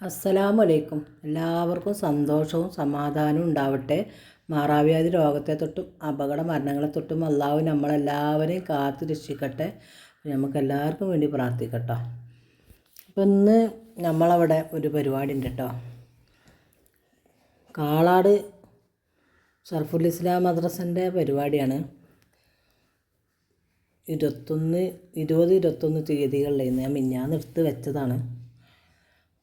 അസ്സലാമു അലൈക്കും എല്ലാവർക്കും സന്തോഷവും സമാധാനവും ഉണ്ടാവട്ടെ. മാറാവ്യാധി രോഗത്തെ തൊട്ടും അപകട മരണങ്ങളെ തൊട്ടും അള്ളാഹു നമ്മളെല്ലാവരെയും കാത്തു രക്ഷിക്കട്ടെ. നമുക്ക് എല്ലാവർക്കും വേണ്ടി പ്രാർത്ഥിക്കട്ടോ. അപ്പം ഇന്ന് നമ്മളവിടെ ഒരു പരിപാടി ഉണ്ട് കേട്ടോ കാളാട് സർഫുൽ ഇസ്ലാം മദ്രസന്റെ പരിപാടിയാണ്. ഇരുപത്തൊന്ന് ഇരുപത് ഇരുപത്തൊന്ന് തീയതികളിൽ ഞാൻ മിന്നാന്ന് എടുത്ത് വെച്ചതാണ്.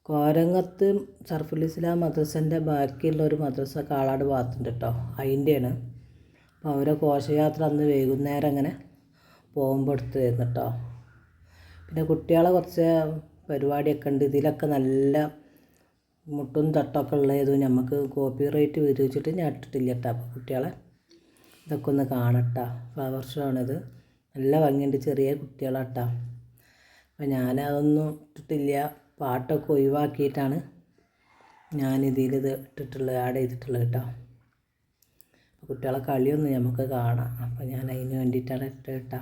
കോരങ്ങത്ത് സർഫുൽ ഇസ്ലാം മദ്രസന്റെ ബാക്കിയുള്ള ഒരു മദ്രസ കാളാട് ഭാഗത്തുണ്ട് കേട്ടോ അതിന്റെയാണ് അപ്പോൾ അവരെ ഘോഷയാത്ര അന്ന് വൈകുന്നേരം അങ്ങനെ പോകുമ്പോൾ എടുത്ത് തരുന്നു കേട്ടോ പിന്നെ കുട്ടികളെ കുറച്ച് പരിപാടിയൊക്കെ ഉണ്ട്. ഇതിലൊക്കെ നല്ല മുട്ടും തട്ടൊക്കെ ഉള്ളതും നമുക്ക് കോപ്പി റേറ്റ് വിരിച്ചിട്ട് ഞാൻ ഇട്ടിട്ടില്ല കേട്ടോ. അപ്പോൾ കുട്ടികളെ ഇതൊക്കെ ഒന്ന് കാണട്ടോ. ഫ്ലവർ ഷോ ആണിത് നല്ല ഭംഗിയുണ്ട്. ചെറിയ കുട്ടികളാട്ടോ. അപ്പോൾ ഞാനതൊന്നും ഇട്ടിട്ടില്ല. പാട്ടൊക്കെ ഒഴിവാക്കിയിട്ടാണ് ഞാൻ ഇത് ഇട്ടിട്ടുള്ളത് ആഡ് ചെയ്തിട്ടുള്ളത് കേട്ടോ. കുട്ടികളെ കളിയൊന്നും നമുക്ക് കാണാം. അപ്പോൾ ഞാൻ അതിന് വേണ്ടിയിട്ടാണ് ഇട്ട് കേട്ടോ.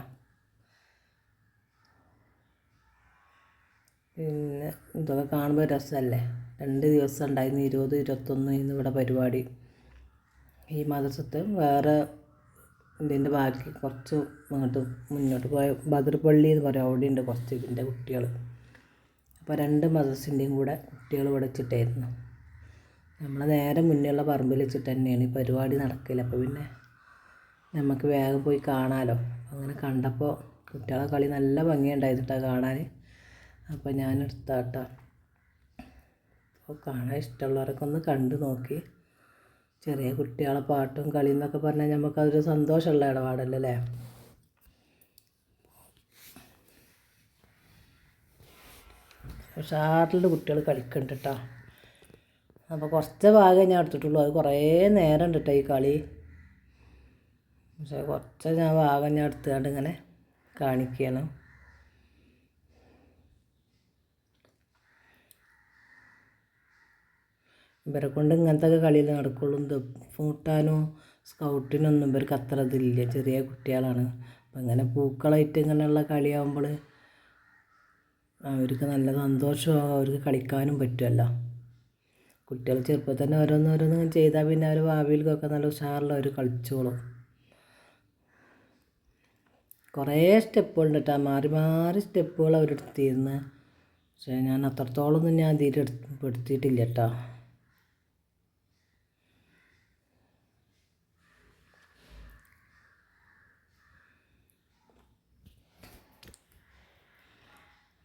പിന്നെ ഇതൊക്കെ കാണുമ്പോൾ രസമല്ലേ രണ്ട് ദിവസം ഉണ്ടായിരുന്നു ഇരുപത് ഇരുപത്തൊന്ന് ഇന്ന് ഇവിടെ പരിപാടി. ഈ മദ്രസത്ത് വേറെ ഇതിന്റെ ബാക്കി കുറച്ച് അങ്ങോട്ട് മുന്നോട്ട് പോയ ബദർപള്ളി എന്ന് പറയും അവിടെയുണ്ട് കുറച്ച് ഇതിന്റെ കുട്ടികൾ അപ്പോൾ രണ്ട് മദർസിന്റെയും കൂടെ കുട്ടികൾ ഇവിടെ വെച്ചിട്ടായിരുന്നു. നമ്മൾ നേരെ മുന്നേയുള്ള പറമ്പിൽ വെച്ചിട്ട് തന്നെയാണ് ഈ പരിപാടി നടക്കില്ല അപ്പോൾ പിന്നെ നമുക്ക് വേഗം പോയി കാണാമല്ലോ അങ്ങനെ കണ്ടപ്പോൾ കുട്ടികളെ കളി നല്ല ഭംഗിയുണ്ടായിട്ടാണ് കാണാൻ. അപ്പോൾ ഞാൻ എടുത്താട്ടോ അപ്പോൾ കാണാൻ ഇഷ്ടമുള്ളവരൊക്കെ ഒന്ന് കണ്ടു നോക്കി. ചെറിയ കുട്ടികളെ പാട്ടും കളിയും എന്നൊക്കെ പറഞ്ഞാൽ നമുക്കതൊരു സന്തോഷമുള്ള ഇടപാടല്ലേ? ഷാർട്ടിൽ കുട്ടികൾ കളിക്കുന്നുണ്ട് കേട്ടോ അപ്പോൾ കുറച്ച് ഭാഗമേ ഞാൻ എടുത്തിട്ടുള്ളൂ. അത് കുറേ നേരം ഉണ്ട് കേട്ടോ ഈ കളി. പക്ഷേ കുറച്ച് ഞാൻ ഭാഗം ഞാൻ എടുത്തുകൊണ്ട് ഇങ്ങനെ കാണിക്കുകയാണ് ഇവരെ കൊണ്ട് ഇങ്ങനത്തെ കളിയിൽ നടക്കുള്ളൂ. ഫൂട്ടാനോ സ്കൗട്ടിനൊന്നും ഇവർക്ക് അത്ര ഇതില്ല. ചെറിയ കുട്ടികളാണ്. അപ്പം ഇങ്ങനെ പൂക്കളായിട്ട് ഇങ്ങനെയുള്ള കളിയാകുമ്പോൾ അവർക്ക് നല്ല സന്തോഷമാകും അവർക്ക് കളിക്കാനും പറ്റുമല്ല കുട്ടികൾ ചെറുപ്പത്തിൽ തന്നെ ഓരോന്നോരോന്ന് ചെയ്താൽ പിന്നെ അവർ ഭാവിയിലേക്കൊക്കെ നല്ല ഉഷാറിൽ അവർ കളിച്ചോളും. കുറേ സ്റ്റെപ്പുകളുണ്ട് കേട്ടോ മാറി മാറി സ്റ്റെപ്പുകൾ അവരെടുത്തിരുന്ന് പക്ഷേ ഞാൻ അത്രത്തോളം ഒന്നും ഞാൻ അതിൽ എടുത്തിട്ടില്ല കേട്ടോ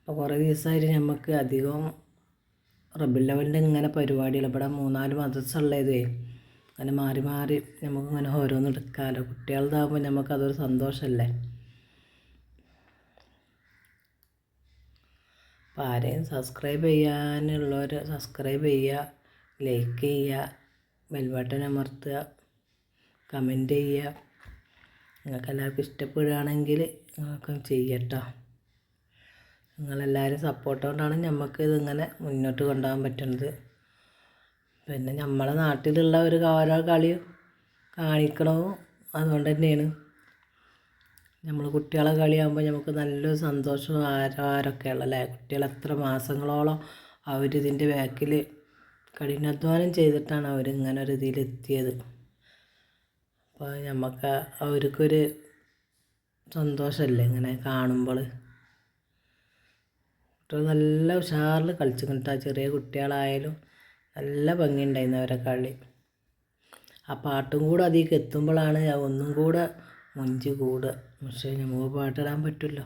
അപ്പോൾ കുറേ ദിവസമായിട്ട് നമുക്ക് അധികം റബ്ബിൽ ലെവലിന്റെ ഇങ്ങനെ പരിപാടികൾ ഇവിടെ മൂന്നാൽ മദ്രസ ഉള്ളതേ. അങ്ങനെ മാറി മാറി നമുക്കിങ്ങനെ ഓരോന്ന് എടുക്കാമല്ലോ കുട്ടികളതാകുമ്പോൾ നമുക്കതൊരു സന്തോഷമല്ലേ അപ്പോൾ ആരെയും സബ്സ്ക്രൈബ് ചെയ്യാനുള്ളവർ സബ്സ്ക്രൈബ് ചെയ്യുക ലൈക്ക് ചെയ്യുക ബെൽബട്ടൺ അമർത്തുക കമന്റ് ചെയ്യുക നിങ്ങൾക്ക് എല്ലാവർക്കും ഇഷ്ടപ്പെടുകയാണെങ്കിൽ നിങ്ങൾക്കും ചെയ്യട്ടോ. നിങ്ങളെല്ലാവരും സപ്പോർട്ട് കൊണ്ടാണ് നമുക്ക് ഇതിങ്ങനെ മുന്നോട്ട് കൊണ്ടുപോകാൻ പറ്റുന്നത്. പിന്നെ നമ്മളെ നാട്ടിലുള്ള ഒരു ഓരോ കളി കാണിക്കണവും അതുകൊണ്ട് തന്നെയാണ്. നമ്മൾ കുട്ടികളെ കളിയാകുമ്പോൾ നമുക്ക് നല്ലൊരു സന്തോഷവും ആരോരൊക്കെയുള്ള അല്ലേ? കുട്ടികൾ എത്ര മാസങ്ങളോളം അവരിതിന്റെ ബാക്കിൽ കഠിനാധ്വാനം ചെയ്തിട്ടാണ് അവരിങ്ങനെ ഒരു ഇതിലെത്തിയത് അപ്പോൾ നമുക്ക് അവർക്കൊരു സന്തോഷമല്ലേ ഇങ്ങനെ കാണുമ്പോൾ കുട്ടികൾ നല്ല ഉഷാറിൽ കളിച്ചു കിട്ടാ. ചെറിയ കുട്ടികളായാലും നല്ല ഭംഗിയുണ്ടായിരുന്നു അവരെ കളി. ആ പാട്ടും കൂടെ അതിലേക്ക് എത്തുമ്പോഴാണ് ഒന്നും കൂടെ മുഞ്ചി കൂടുക. പക്ഷേ നമുക്ക് പാട്ടിടാൻ പറ്റുമല്ലോ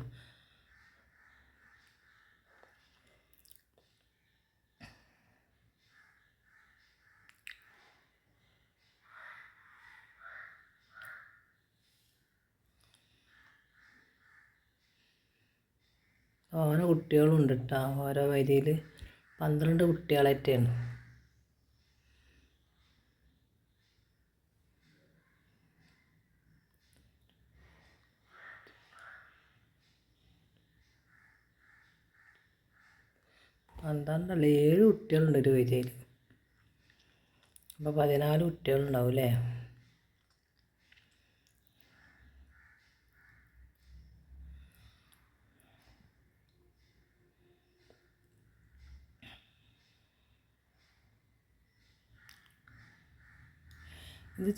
ഓരോ കുട്ടികളുണ്ട് കേട്ടോ ഓരോ വരിയിൽ പന്ത്രണ്ട് കുട്ടികളായിട്ടാണ്. പന്ത്രണ്ടല്ല ഏഴ് കുട്ടികളുണ്ട് ഒരു വരിയിൽ അപ്പോൾ പതിനാല് കുട്ടികളുണ്ടാവും അല്ലേ?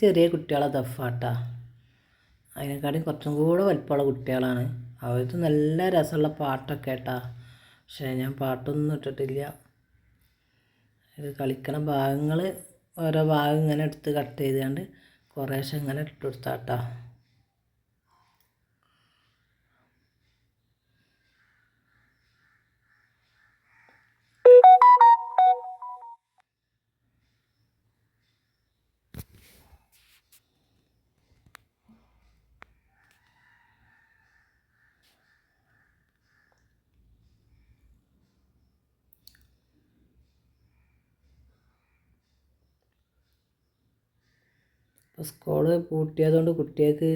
ചെറിയ കുട്ടികളെ ദഫാട്ടാ. അതിനെക്കാട്ടിയും കുറച്ചും കൂടെ വലിപ്പമുള്ള കുട്ടികളാണ്. അവർക്ക് നല്ല രസമുള്ള പാട്ടൊക്കെ കേട്ടാ പക്ഷേ ഞാൻ പാട്ടൊന്നും ഇട്ടിട്ടില്ല. ഇത് കളിക്കണ ഭാഗങ്ങൾ ഓരോ ഭാഗം ഇങ്ങനെ എടുത്ത് കട്ട് ചെയ്തുകൊണ്ട് കുറേശ്ശെ ഇങ്ങനെ ഇട്ട് കൊടുത്താട്ടാ. സ്കൂൾ പൂട്ടിയതുകൊണ്ട് കുട്ടികൾക്ക്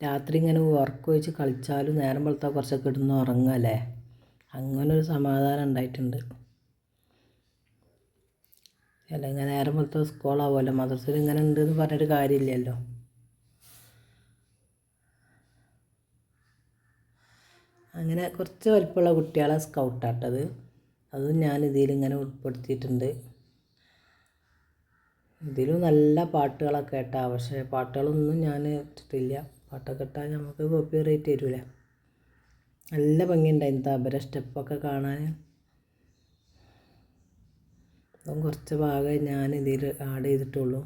രാത്രി ഇങ്ങനെ ഉറക്കം വെച്ച് കളിച്ചാലും നേരം വെളുത്താൽ കുറച്ചൊക്കെ കിടന്ന് ഉറങ്ങല്ലേ അങ്ങനെ ഒരു സമാധാനം ഉണ്ടായിട്ടുണ്ട്. അല്ലെങ്കിൽ നേരം വെളുത്ത സ്കൂളാവുമല്ലോ? മദ്രസയിൽ ഇങ്ങനെ ഉണ്ട് എന്ന് പറഞ്ഞിട്ട് കാര്യമില്ലല്ലോ. അങ്ങനെ കുറച്ച് വലിപ്പമുള്ള കുട്ടികളെ സ്കൗട്ടാട്ടത് അതും ഞാൻ ഇതിലിങ്ങനെ ഉൾപ്പെടുത്തിയിട്ടുണ്ട്. ഇതിലും നല്ല പാട്ടുകളൊക്കെ കേട്ടാ. പക്ഷേ പാട്ടുകളൊന്നും ഞാൻ ഇട്ടിട്ടില്ല. പാട്ടൊക്കെ ഇട്ടാൽ നമുക്ക് കോപ്പി റേറ്റ് തരൂല. നല്ല ഭംഗിയുണ്ടായിരുന്നു തബര സ്റ്റെപ്പൊക്കെ കാണാൻ അപ്പം കുറച്ച് ഭാഗമേ ഞാൻ ഇതിൽ ആഡ് ചെയ്തിട്ടുള്ളൂ.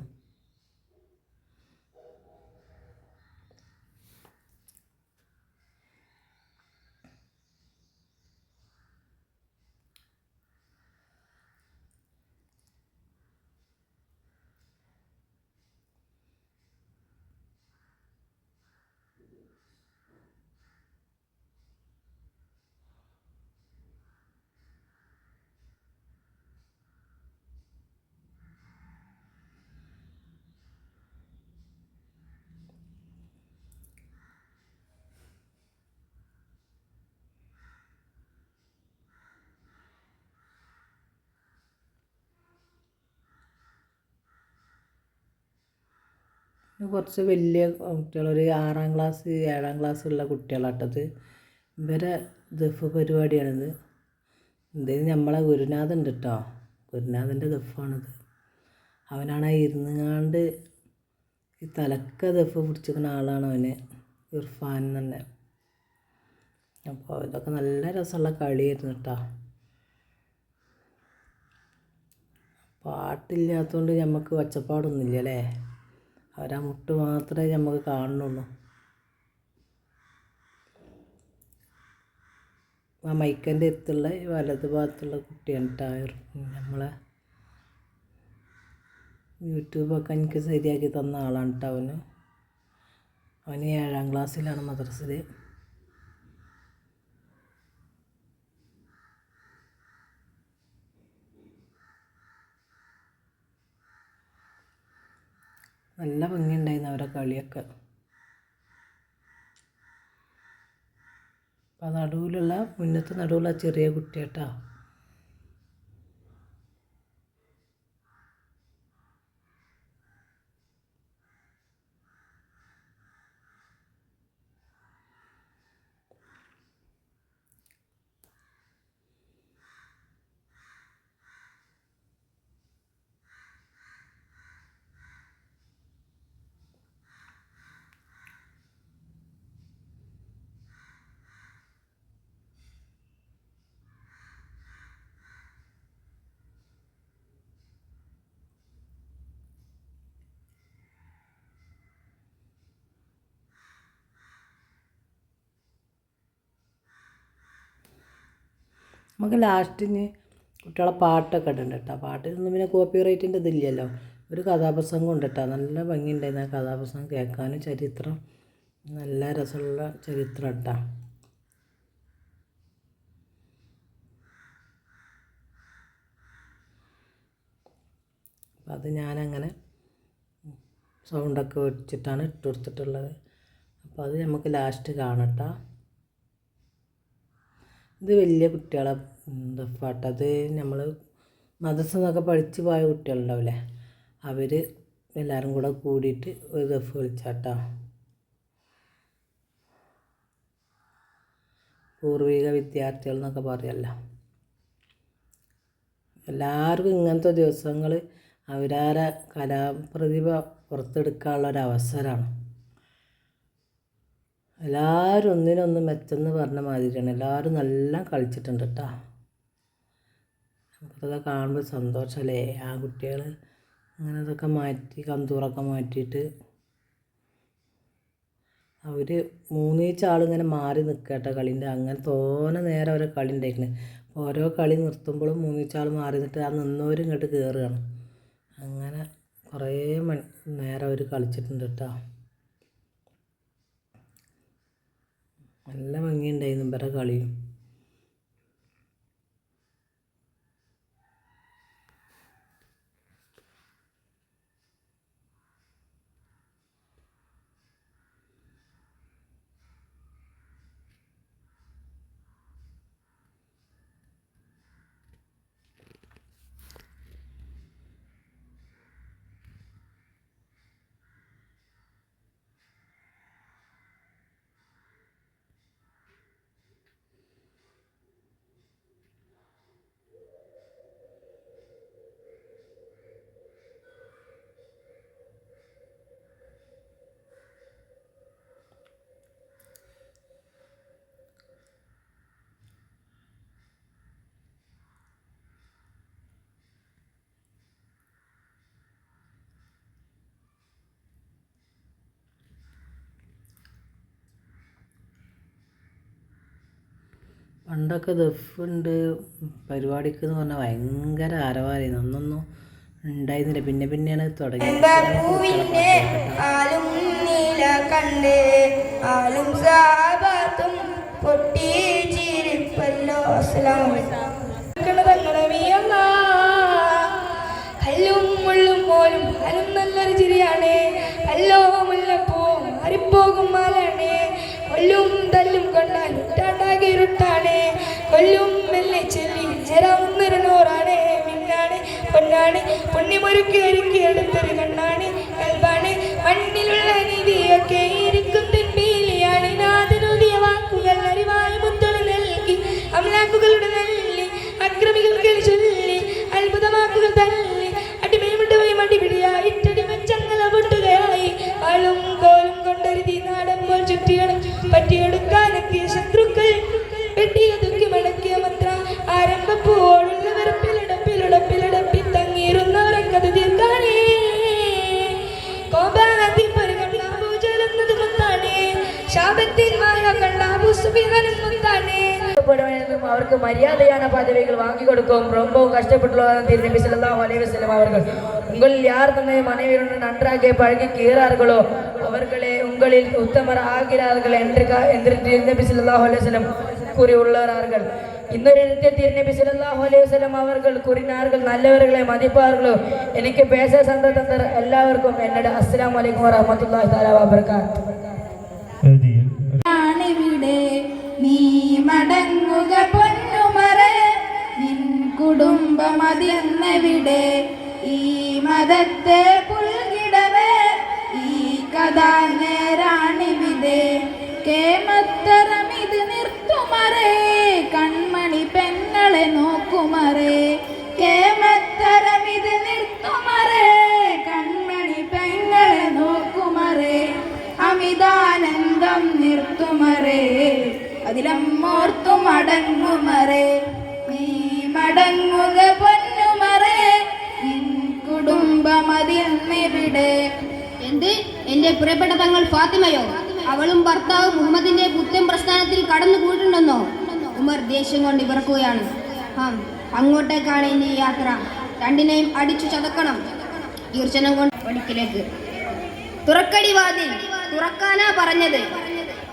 കുറച്ച് വലിയ കുട്ടികൾ ഒരു ആറാം ക്ലാസ് ഏഴാം ക്ലാസ്സുള്ള കുട്ടികളാട്ടത്. ഇവരെ ദഫ് പരിപാടിയാണിത്. ഇതിന് നമ്മളെ ഗുരുനാഥൻ ഉണ്ട് കേട്ടോ ഗുരുനാഥന്റെ ദഫാണിത് അവനാണ് ഇരുന്നുങ്ങാണ്ട് ഈ തലക്ക ദഫ് പിടിച്ചിരിക്കുന്ന ആളാണ് അവന് ഇർഫാൻ തന്നെ. അപ്പോൾ ഇതൊക്കെ നല്ല രസമുള്ള കളിയായിരുന്നു കേട്ടോ പാട്ടില്ലാത്തതുകൊണ്ട് നമുക്ക് ഒച്ചപ്പാടൊന്നുമില്ല അല്ലേ അവരാ മുട്ട് മാത്രമേ നമുക്ക് കാണുന്നുള്ളൂ. ആ മൈക്കന്റെ അടുത്തുള്ള വലത് ഭാഗത്തുള്ള കുട്ടിയാണ് ടയർ. നമ്മളെ യൂട്യൂബൊക്കെ എനിക്ക് ശരിയാക്കി തന്ന ആളാണ് കേട്ടോ അവന്. അവന് ഏഴാം ക്ലാസ്സിലാണ് മദ്രസയിൽ നല്ല ഭംഗിയുണ്ടായിരുന്നു അവരെ കളിയൊക്കെ. അപ്പം നടുവിലുള്ള മുന്നത്തെ നടുവിലുള്ള ചെറിയ കുട്ടിയേട്ടാ നമുക്ക് ലാസ്റ്റിന് കുട്ടികളെ പാട്ടൊക്കെ ഇടണ്ട കേട്ടോ. പാട്ടിനൊന്നും പിന്നെ കോപ്പി റൈറ്റിന്റെ ഇതില്ലല്ലോ. ഒരു കഥാപ്രസംഗം ഉണ്ട് കേട്ടോ. നല്ല ഭംഗിയുണ്ടായിരുന്നു ആ കഥാപ്രസംഗം കേൾക്കാനും ചരിത്രം. നല്ല രസമുള്ള ചരിത്രം കേട്ടോ. അത് ഞാനങ്ങനെ സൗണ്ടൊക്കെ വെച്ചിട്ടാണ് ഇട്ട് കൊടുത്തിട്ടുള്ളത്. അപ്പോൾ അത് നമുക്ക് ലാസ്റ്റ് കാണട്ടോ ഇത് വലിയ കുട്ടികളെ ദഫാട്ട അത് നമ്മൾ മദ്രസ എന്നൊക്കെ പഠിച്ച് പോയ കുട്ടികളുണ്ടാവില്ലേ? അവർ എല്ലാവരും കൂടെ കൂടിയിട്ട് ഒരു ദഫ് കളിച്ചാട്ടോ. പൂർവിക വിദ്യാർത്ഥികൾ എന്നൊക്കെ പറയല്ലോ. എല്ലാവർക്കും ഇങ്ങനത്തെ ദിവസങ്ങൾ അവരാരെ കലാപ്രതിഭ പുറത്തെടുക്കാനുള്ള ഒരു അവസരമാണ് എല്ലാവരും ഒന്നിനൊന്ന് മെച്ചെന്ന് പറഞ്ഞ മാതിരിയാണ്. എല്ലാവരും നല്ല കളിച്ചിട്ടുണ്ട് കേട്ടോ നമുക്കതൊക്കെ കാണുമ്പോൾ സന്തോഷമല്ലേ ആ കുട്ടികൾ അങ്ങനെ ഇതൊക്കെ മാറ്റി കന്തൂറൊക്കെ മാറ്റിയിട്ട്. അവർ മൂന്നീച്ച ആളിങ്ങനെ മാറി നിൽക്കട്ടെ കളീന്റെ. അങ്ങനെ തോനെ നേരം അവരെ കളി ഉണ്ടായിരിക്കണേ ഓരോ കളി നിർത്തുമ്പോഴും മൂന്നീച്ച ആൾ മാറി നിന്നിട്ട് ആ നിന്നവരും ഇങ്ങോട്ട് കയറുകയാണ് അങ്ങനെ കുറേ മണി നേരം അവർ കളിച്ചിട്ടുണ്ട് കേട്ടോ നല്ല ഭംഗിയുണ്ടായിരുന്നു ഇവരുടെ കളിയും. പണ്ടൊക്കെ ദഫുണ്ട് പരിപാടിക്ക് എന്ന് പറഞ്ഞാൽ ഭയങ്കര ആരവാരായിരുന്നു അന്നൊന്നും ഉണ്ടായിരുന്നില്ല. പിന്നെ പിന്നെയാണ് തുടങ്ങിയത്. പൊട്ടി ചിരിപ്പല്ലോ അസ്സലാമു കല്ലും മുള്ളും പോലും നല്ലൊരു ചിരിയാണ്. കല്ലോ മുല്ലപ്പൂ മാറിപ്പോകും മാലാണ് നൂറ്റാണ്ടാകെ കൊല്ലും മെല്ലെ ചെല്ലി ജരാവുന്നൊരു നൂറാണ് മിന്നാണ് പൊന്നാണ്. പുണ്യമൊരുക്കി ഒരുക്കി എടുത്തൊരു കണ്ണാണ്. അവർക്ക് മര്യാദയാണ് പദവികൾ വാങ്ങിക്കൊടുക്കും. രൊമ്പ കഷ്ടപ്പെട്ടുള്ളതാണ് അവർ ഉള്ളിൽ യാർ തന്നെ മനവിയോട് നന്നായി പഴകി കീറാറുകളോ അവളെ ഉള്ളിൽ ഉത്തമർ ആകിരാറുകൾ കുറിയുള്ളവരാ ഇന്നൊരു തിരുനബി സലാഹു അലൈവലം അവർകൾ കുറിനാറുകൾ നല്ലവരുകളെ മതിപ്പാറുകളോ എനിക്ക് പേശ സന്ദർഭത്തിൽ എല്ലാവർക്കും എന്നോട് അസ്സാം വലൈക്കും വാഹമത്തല്ലാ താലാ വാബർക്കാണ് ഇവിടെ നീ മടങ്ങുക പൊന്നുമറ നിൻ കുടുംബം അതിന്നെവിടെ ഈ മതത്തെ പുൽകിടവേ ഈ കഥ നേരാണിവിടെ കേമത്തരം ഇത് നിർത്തുമറേ കൺമണി പെങ്ങളെ നോക്കുമറേ. കേമത്തരം ഇത് നിർത്തുമറേ കൺമണി പെങ്ങളെ നോക്കുമറേ. അമിതാനന്ദം നിർത്തുമറേ. അതിലമ്മോർത്തു മടങ്ങുമറേ നീ മടങ്ങുക പൊന്നുമറേ. നിൻ കുടുംബം അതിന്നെവിടെ എന്ത്? എന്റെ പ്രിയപ്പെട്ട തങ്ങൾ ഫാത്തിമയോ? അവളും ഭർത്താവ് മുഹമ്മദിന്റെ പുത്തൻ പ്രസ്ഥാനത്തിൽ കടന്നു പോയിട്ടുണ്ടെന്നോ ഉമർ ദേഷ്യം കൊണ്ട് ഇവർക്കുകയാണ് ആ അങ്ങോട്ടേക്കാണ് ഇനി യാത്ര. രണ്ടിനെയും അടിച്ചു ചതക്കണം. ഈർച്ചനം കൊണ്ട് പടിക്കിലേക്ക് തുറക്കടി വാതിൽ. തുറക്കാനാ പറഞ്ഞത്.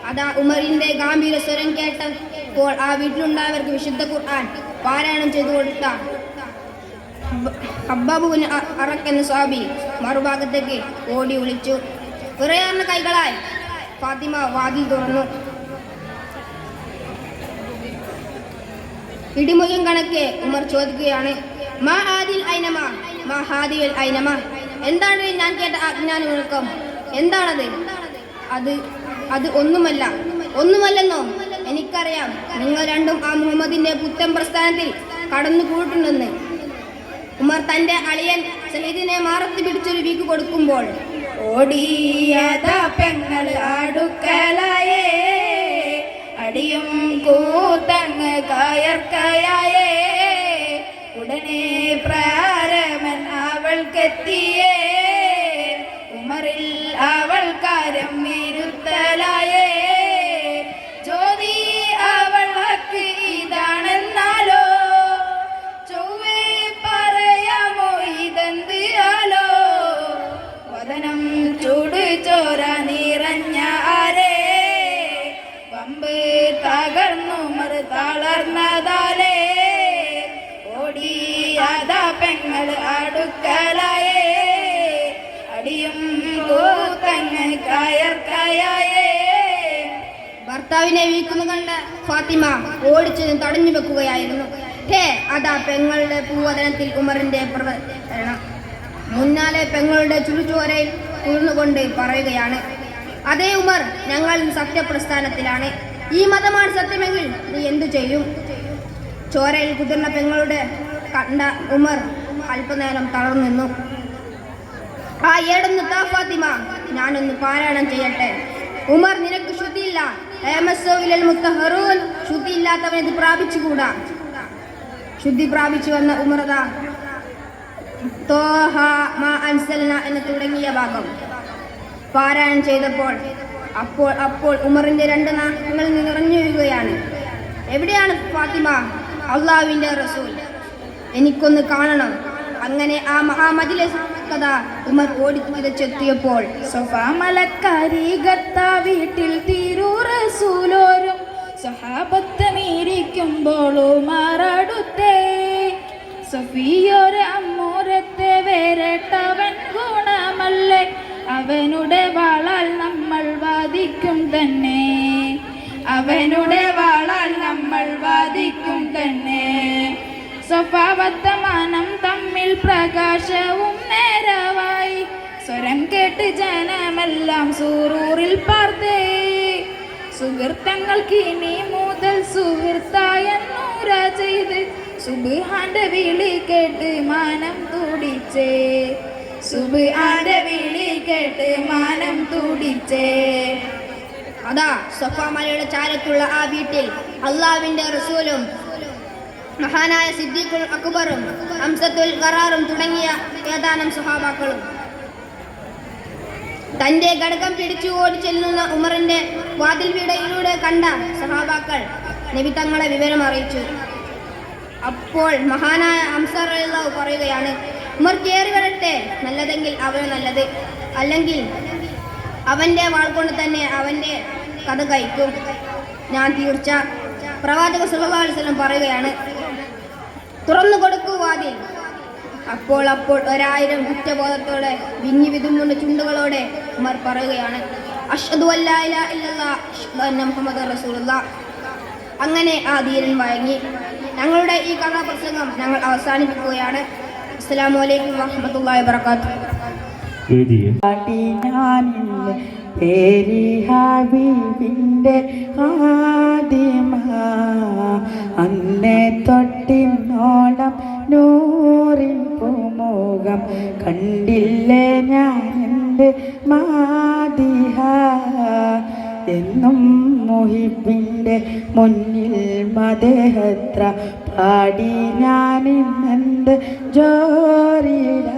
അതാ ഉമറിന്റെ ഗാംഭീര സ്വരം കേട്ടപ്പോൾ ആ വീട്ടിലുണ്ടായവർക്ക് വിശുദ്ധ ഖുർആൻ പാരായണം ചെയ്തു കൊടുത്ത ഹബ്ബാബുവിന് അറക്ക് എന്ന സ്വാബി മറുഭാഗത്തേക്ക് ഓടി വിളിച്ചു. വിറയാർന്ന കൈകളായി? ഫാത്തിമ വാതിൽ തുറന്നു. ഇടിമുഖം കണക്കെ ഉമർ ചോദിക്കുകയാണ് മാ ആദിൽ ഐനമ? മാ ഹാദിൽ ഐനമ? എന്താണ് ഞാൻ കേട്ട അജ്ഞാന മുഴക്കം എന്താണത്? അത് അത് ഒന്നുമല്ല ഒന്നുമല്ലെന്നോ? എനിക്കറിയാം. നിങ്ങൾ രണ്ടും ആ മുഹമ്മദിന്റെ പുത്തൻ പ്രസ്ഥാനത്തിൽ കടന്നു കൂട്ടുണ്ടെന്ന് ഉമർ തന്റെ അളിയൻ സഹീദിനെ മാറത്ത് പിടിച്ചൊരു വീക്ക് കൊടുക്കുമ്പോൾ അടുക്കലയേ അടിയും കൂത്തങ്ങ് കയർക്കയായേ ഉടനെ പ്രാരമൻ അവൾക്കെത്തിയേ. ഇരുത്തലായേ വീക്കുന്നു കണ്ട ഫാത്തിമ ഓടിച്ചത് തടഞ്ഞു വെക്കുകയായിരുന്നു. ഹേ അതാ പെങ്ങളുടെ പൂവതനത്തിൽ ഉമറിന്റെ പ്രവർത്തനം മുന്നാലെ പെങ്ങളുടെ ചുരുചോരയിൽ കുളിർന്നുകൊണ്ട് പറയുകയാണ് അതേ ഉമർ ഞങ്ങൾ സത്യപ്രസ്ഥാനത്തിലാണ്. ഈ മതമാണ് സത്യമെങ്കിൽ നീ എന്തു ചെയ്യും? ചോരയിൽ കുതിർന്ന പെങ്ങളുടെ കണ്ട ഉമർ അല്പനേരം തളർന്നു നിന്നു. ആ ഏടൊന്ന് താ ഫാത്തിമ ഞാനൊന്ന് പാരായണം ചെയ്യട്ടെ. ഉമർ നിനക്ക് ശുദ്ധിയില്ല. ശുദ്ധിയില്ലാത്തവൻ ഇത് പ്രാപിച്ചുകൂടാ? ശുദ്ധി പ്രാപിച്ചു വന്ന ഉമറത മാ എന്ന് തുടങ്ങിയ ഭാഗം. പാരായണം ചെയ്തപ്പോൾ അപ്പോൾ അപ്പോൾ ഉമറിന്റെ രണ്ട് നാങ്ങൾ നിറഞ്ഞു വീഴുകയാണ് എവിടെയാണ് ഫാത്തിമ? അള്ളാവിന്റെ റസൂൽ. എനിക്കൊന്ന് കാണണം. അങ്ങനെ ആ മഹാമജിലെ കഥ. ഉമർ ഓടി വിതച്ചെത്തിയപ്പോൾ സൊഫ മലക്കാരി ഗത്ത വീട്ടിൽ തിരൂറസൂലോരും സഹാബത്തമീരിക്കുമ്പോൾ വേരട്ടവൻ ഗുണമല്ലേ. അവനുടെ വാളാൽ നമ്മൾ വാദിക്കും തന്നെ. അവനുടെ വാളാൽ നമ്മൾ വാദിക്കും തന്നെ. സ്വഭാവത്തമാനം തമ്മിൽ പ്രകാശവും സ്വരം കേട്ട് ജനമെല്ലാം സൂറൂറിൽ പാർത്തേ. സുഹൃത്തങ്ങൾക്ക് ഇനി മുതൽ സുഹൃത്തായ നൂര ചെയ്ത് സുബിഹാന്റെ വിളി കേട്ട് മാനം തുടിച്ചേ. സുബിഹാന്റെ വിളി കേട്ട് മാനം തുടിച്ചേ. അതാ സഫാമലയുടെ ചാരത്തുള്ള ആ വീട്ടിൽ അള്ളാവിന്റെ റസൂലും മഹാനായ സിദ്ദീഖുൽ അക്ബറും അംസത്തുൽ കറാറും തുടങ്ങിയ ഏതാനും സുഹാബാക്കളും തന്റെ ഘടകം പിടിച്ചു ഓടി ചെല്ലുന്ന ഉമറിന്റെ വാതിൽ വീടയിലൂടെ കണ്ട സഹാബാക്കൾ നബി തങ്ങളെ വിവരം അറിയിച്ചു. അപ്പോൾ മഹാനായ അംസർ പറയുകയാണ് ഉമർ കയറി വരട്ടെ നല്ലതെങ്കിൽ അവന് നല്ലത്. അല്ലെങ്കിൽ അവന്റെ വാൾ കൊണ്ട് തന്നെ അവന്റെ കഥ കഴിക്കും. ഞാൻ തീർച്ച. പ്രവാചക അലൈഹി പറയുകയാണ് തുറന്നു കൊടുക്കൂ വാതിൽ. അപ്പോൾ അപ്പോൾ ഒരായിരം കുറ്റബോധത്തോടെ വിങ്ങി വിതുമ്പുന്ന ചുണ്ടുകളോടെ ഉമർ പറയുകയാണ്. മുഹമ്മദ് റസൂലുള്ളാഹ് അങ്ങനെ ആ ധീരൻ വഴങ്ങി ഞങ്ങളുടെ ഈ കഥാപ്രസംഗം ഞങ്ങൾ അവസാനിപ്പിക്കുകയാണ്. അസ്സലാമു അലൈക്കും വറഹ്മത്തുള്ളാഹി വബറകാതുഹു. എഴുതിയ? പാടി ഞാനിന്ന് പേരി ഹബീബിന്റെ ആദിമ. അന്നെ തൊട്ടിന്നോളം നൂറിൻ പൂമുഖം കണ്ടില്ലേ ഞാൻ എന്റെ മാതിഹ? എന്നും മുഹിബിന്റെ മുന്നിൽ മദേഹത്ര പാടി ഞാൻ ഇന്നെന്ത് ജോറിട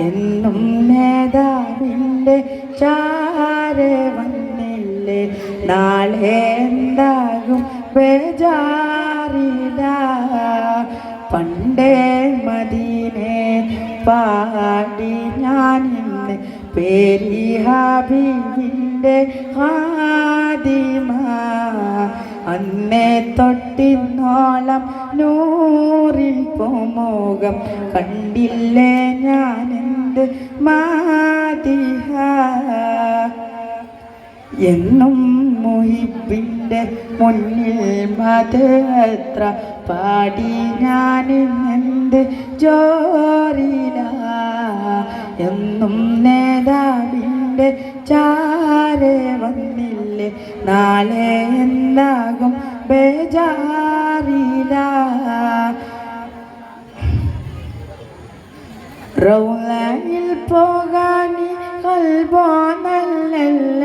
എന്നും നേതാവിന്റെ ചാര വന്നില്ലേ? നാളെ എന്താകും ബേജാറില്ല പണ്ടേ മദീനെ പാടി ഞാൻ പേരി ഹബീബിന്റെ ഹാദിമ. അന്നേ തൊട്ടിന്നോളം നൂറിൽ പോമോകം കണ്ടില്ലേ ഞാനെന്ത് മാതിഹ. എന്നും മുഹിബിന്റെ മുന്നിൽ മതത്ര പാടി ഞാനിന്നെന്ത് ജോറില എന്നും നേതാവിന്റെ ചാരെ വന്നില്ലേ? നാളെ എന്താകും ബേജാറില. റൗലയിൽ പോകാനി കൽബോ നല്ലല്ല.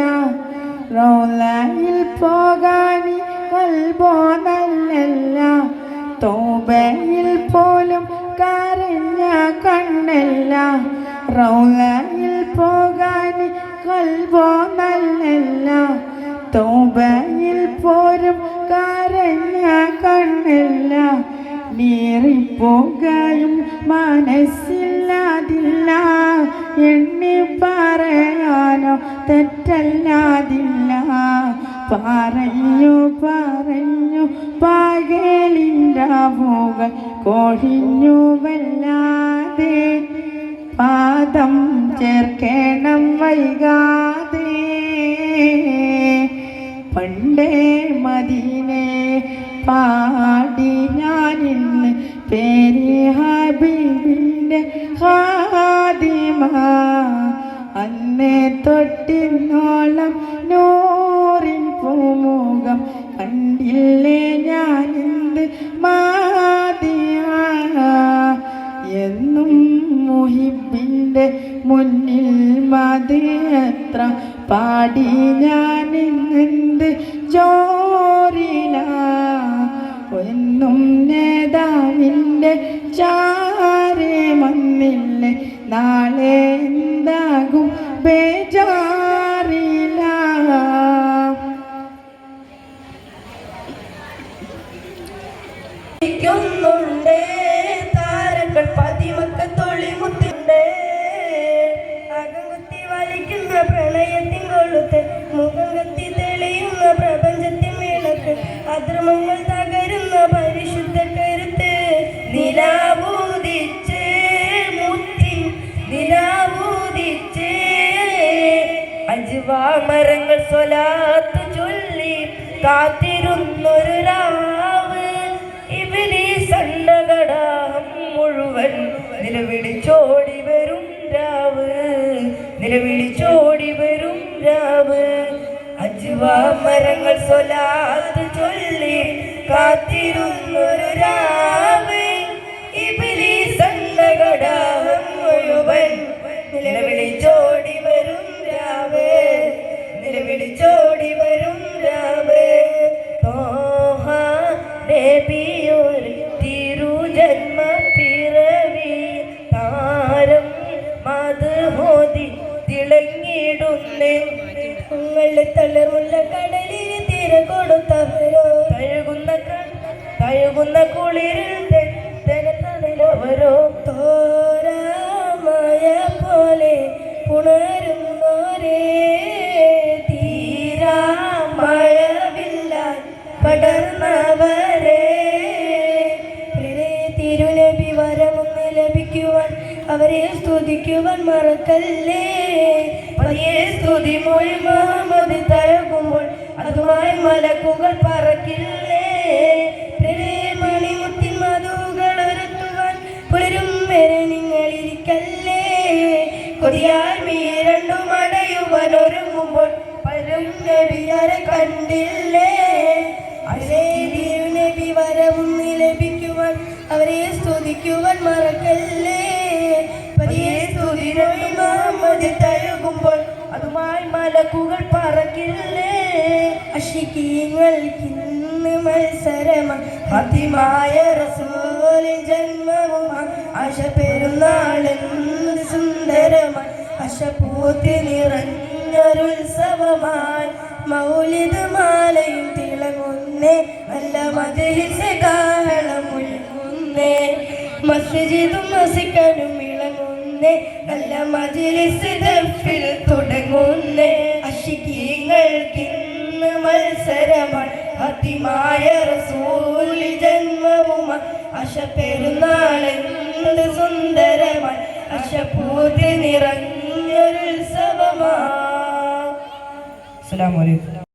റൗലയിൽ പോകാനി കൽബോധല്ല തോബയിൽ പോലും കരഞ്ഞ കണ്ണല്ല. റോലയിൽ പോകാനി കൽബോധല്ല തോബയിൽ പോരും കരഞ്ഞ കണ്ണല്ല. നീറിപ്പോകായും മനസ്സില്ലാതില്ല എണ്ണി പറയാനോ തെറ്റല്ലാതില്ല. പറഞ്ഞു പറഞ്ഞു പകലിന്റാവുകൾ കൊഴിഞ്ഞു വല്ലാതെ. പാദം ചേർക്കണം വൈകാതെ. പണ്ടേ മതിനെ പാടി പേര് ഹബീബിന്റെ ഹാദിമ അന്നേ തൊട്ടിന്നോളം നൂറിൻ പൂമുഖം കണ്ടില്ലേ ഞാനിന്ത് മാതിയ എന്നും മുഹിബിന്റെ മുന്നിൽ മതിയത്ര പാടി ഞാൻ ഇന്നെന്ത് ചാരെ വന്നില്ലേ? നാളെ എന്താകും? ബേജാറില്ല. ുന്നുണ്ട് താരങ്ങൾ വലിക്കുന്ന മുഖം തെളിയുന്ന പ്രപഞ്ചത്തിൻ വിളക്ക്. അധർമ്മങ്ങൾ അജുവാ മരങ്ങൾ സ്വലാത്ത് ചൊല്ലി കാത്തിരുന്നൊരു രാവ്. ഇവരി സണ്ണകടാം മുഴുവൻ. നിലവിളിച്ചോടി വരും രാവ്. നിലവിളിച്ചോടി വരും രാവ്. അജുവാ മരങ്ങൾ സ്വലാത്ത് ചൊല്ലി കാത്തിരുന്നൊരു രാവ്. ഇവരീ സണ്ണകടാം മുഴുവൻ. നിലവിളിച്ചോടി തളർമുള്ള കടലിൽ തിര കൊടുത്തവരോ? തഴുകുന്ന തഴുകുന്ന കുളിരിൽ തണലവരോ തോരാമായ പോലെ പുണരുന്നോരേ. തീരാമഴവില്ലാൻ പടർന്നവരെ. തിരുനബി വരമൊന്ന് ലഭിക്കുവാൻ അവരെ സ്തുതിക്കുവാൻ മറക്കല്ലേ? പയ്യെ സ്തുതി മൊഴി മുഹമ്മദ് തഴകുമ്പോൾ അതുമായി മലക്കുകൾ പറക്കില്ലേ? മണിമുത്തിൻ മധുകൾ ഒരുത്തുവാൻ പുലരും വരെ നിങ്ങൾ ഇരിക്കല്ലേ കൊതിയാൽ മീ രണ്ടു മടയുവാൻ ഒരുങ്ങുമ്പോൾ പലരും നബിയാരെ കണ്ടില്ലേ അഷിക്കീങ്ങൾക്കിന്ന് മത്സരമാണ് ഫാത്തിമായ റസൂലിൻ ജന്മവുമാണ് ആശ പെരുന്നാളെന്ത് സുന്ദരമായി ആശ പൂത്തി നിറഞ്ഞൊരുത്സവമായി മൗലിത് മാലയും തിളങ്ങുന്നേ. നല്ല മജലിസ് കാഹളം മുഴുകുന്നേ മസ്ജിദും മസിക്കനും ഇളങ്ങുന്നേ. നല്ല മജലിസ് തുടങ്ങുന്നേ. അഷിക്കീങ്ങൾക്കിന്ന് മത്സരമാണ് അതിമായ റസൂലി ജന്മവുമാണ് അശ പെരുന്നാളെന്ത് സുന്ദരമാണ് അശപൂതി നിറഞ്ഞൊരുത്സവമാണ് അസ്സലാമു അലൈക്കും.